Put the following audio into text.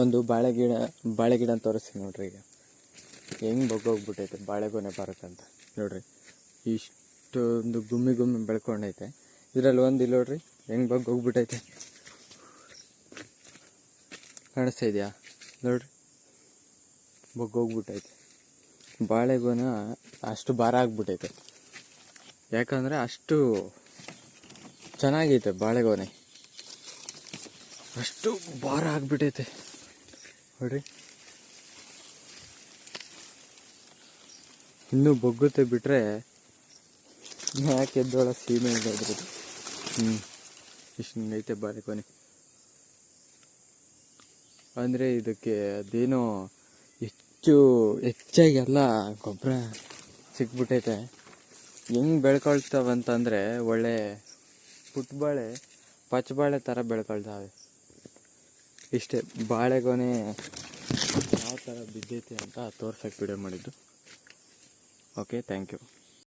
ಒಂದು ಬಾಳೆ ಗಿಡ ಬಾಳೆ ಗಿಡ ತೋರಿಸ್ತೀನಿ ನೋಡ್ರಿ ಈಗ. ಹೆಂಗೆ ಬಗ್ಗೋಗ್ಬಿಟ್ಟೈತೆ ಬಾಳೆಗೊನೆ ಬರುತ್ತಂತ. ನೋಡ್ರಿ, ಇಷ್ಟೊಂದು ಗುಮ್ಮಿ ಗುಮ್ಮಿ ಬೆಳ್ಕೊಂಡೈತೆ. ಇದರಲ್ಲಿ ಒಂದು ಇಲ್ಲಿ ನೋಡ್ರಿ, ಹೆಂಗೆ ಬಗ್ಗೋಗ್ಬಿಟ್ಟೈತೆ. ಕಾಣಿಸ್ತಾ ಇದೆಯಾ? ನೋಡ್ರಿ, ಬಗ್ಗೋಗ್ಬಿಟ್ಟೈತೆ. ಬಾಳೆಗೊನ ಅಷ್ಟು ಭಾರ ಆಗ್ಬಿಟ್ಟೈತೆ. ಯಾಕಂದರೆ ಅಷ್ಟು ಚೆನ್ನಾಗೈತೆ ಬಾಳೆಗೊನೆ ಅಷ್ಟು ಭಾರ ಆಗ್ಬಿಟ್ಟೈತೆ. ನೋಡ್ರಿ ಇನ್ನೂ ಬೊಗ್ಗುತ್ತೆ ಬಿಟ್ರೆ ಯಾಕೆ ಎದ್ದೋಳ ಸೀಮೆ ಇದ್ರದ್ದು ಹ್ಞೂ ಇಷ್ಟು ಐತೆ ಕೊನೆ. ಅಂದರೆ ಇದಕ್ಕೆ ಅದೇನೋ ಹೆಚ್ಚು ಹೆಚ್ಚಾಗಿ ಎಲ್ಲ ಗೊಬ್ಬರ ಸಿಕ್ಬಿಟ್ಟೈತೆ. ಹೆಂಗೆ ಬೆಳ್ಕೊಳ್ತಾವಂತಂದರೆ ಒಳ್ಳೆ ಪುಟ್ಬಾಳೆ ಪಚ್ಚಬಾಳೆ ಥರ ಬೆಳ್ಕೊಳ್ತಾವೆ. ಇಷ್ಟೇ, ಬಾಳೆಗೊನೆ ಯಾವ ಥರ ಬಿದ್ದೈತೆ ಅಂತ ತೋರ್ಸಕ್ಕೆ ವಿಡಿಯೋ ಮಾಡಿದ್ದು. Okay thank you